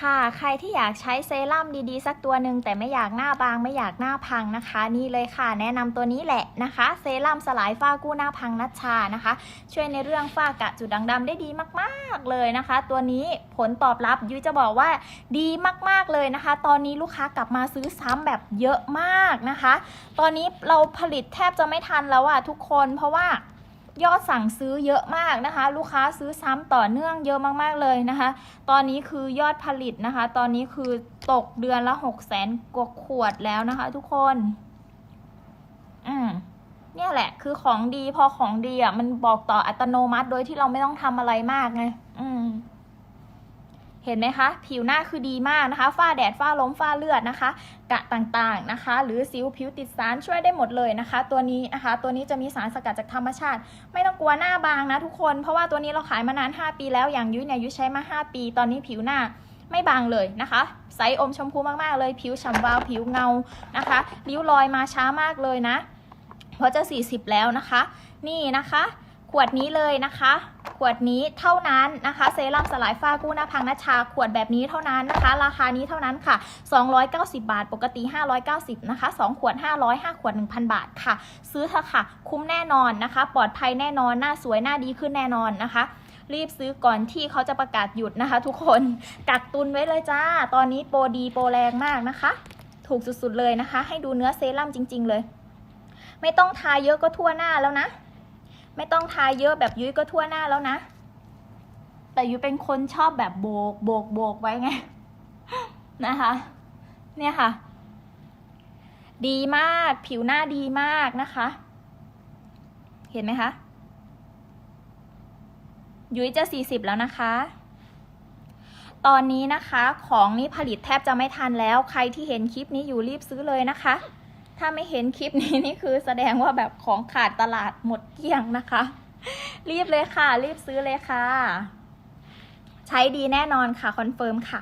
ค่ะ ใครที่อยากใช้เซรั่มดีๆ สักตัวหนึ่งแต่ไม่อยากหน้าบางไม่อยากหน้าพังนะคะ นี่เลยค่ะ แนะนำตัวนี้แหละนะคะ เซรั่มสลายฝ้ากู้หน้าพังนัชชานะคะ ช่วยในเรื่องฝ้ากระจุดด่างดำได้ดีมากๆเลยนะคะ ตัวนี้ผลตอบรับยุ้ยจะบอกว่าดีมากๆเลยนะคะ ตอนนี้ลูกค้ากลับมาซื้อซ้ำแบบเยอะมากนะคะ ตอนนี้เราผลิตแทบจะไม่ทันแล้วอะทุกคนเพราะว่า ยอดสั่งซื้อเยอะมากนะคะ ลูกค้าซื้อซ้ำต่อเนื่องเยอะมากๆเลยนะคะ ตอนนี้คือยอดผลิตนะคะ ตอนนี้คือตกเดือนละหกแสนกว่าขวดแล้วนะคะ ทุกคนอืมเนี่ยแหละ คือของดีพอของดีอะมันบอกต่ออัตโนมัติโดยที่เราไม่ต้องทำอะไรมากไงอืม เห็นไหมคะ ผิวหน้าคือดีมากนะคะ ฝ้าแดดฝ้าล้มฝ้าเลือดนะคะ กะต่างๆนะคะ หรือสิวผิวติดสารช่วยได้หมดเลยนะคะ ตัวนี้นะคะ ตัวนี้จะมีสารสกัดจากธรรมชาติ ไม่ต้องกลัวหน้าบางนะทุกคน เพราะว่าตัวนี้เราขายมานาน 5 ปีแล้วอย่างยุ้ยเนี่ยยุ้ยใช้มา 5 ปี ตอนนี้ผิวหน้าไม่บางเลยนะคะ ใสอมชมพูมากๆเลย ผิวฉ่ำวาวผิวเงานะคะริ้วรอยมาช้ามากเลยนะเพราะจะ 40 แล้วนะคะ นี่นะคะ ขวดนี้เลยนะคะ ขวดนี้เท่านั้นนะคะ เซรั่มสลายฝ้ากู้หน้าพังนัชชา ขวดแบบนี้เท่านั้นนะคะ ราคานี้เท่านั้นค่ะ 290 บาท ปกติ 590นะคะ2ขวด 500 5 ขวด 1,000 บาทค่ะ ซื้อเถอะค่ะ คุ้มแน่นอนนะคะ ปลอดภัยแน่นอน หน้าสวย หน้าดีขึ้นแน่นอนนะคะรีบซื้อก่อนที่เขาจะประกาศหยุดนะคะ ทุกคนกักตุนไว้เลยจ้า ตอนนี้โปรดีโปรแรงมากนะคะ ถูกสุดๆเลยนะคะ ให้ดูเนื้อเซรั่มจริง ๆ เลย ไม่ต้องทาเยอะก็ทั่วหน้าแล้วนะ ไม่ต้องทาเยอะแบบยุ้ยก็ทั่วหน้าแล้วนะ แต่ยุ้ยเป็นคนชอบแบบโบกโบกโบกไว้ไงนะคะ เนี่ยค่ะ ดีมากผิวหน้าดีมากนะคะ เห็นไหมคะยุ้ยจะ 40 แล้วนะคะ ตอนนี้นะคะของนี้ผลิตแทบจะไม่ทันแล้ว ใครที่เห็นคลิปนี้อยู่รีบซื้อเลยนะคะ ถ้าไม่เห็นคลิปนี้นี่คือแสดงว่าแบบของขาดตลาดหมดเกลี้ยงนะคะ รีบเลยค่ะ รีบซื้อเลยค่ะ ใช้ดีแน่นอนค่ะ คอนเฟิร์มค่ะ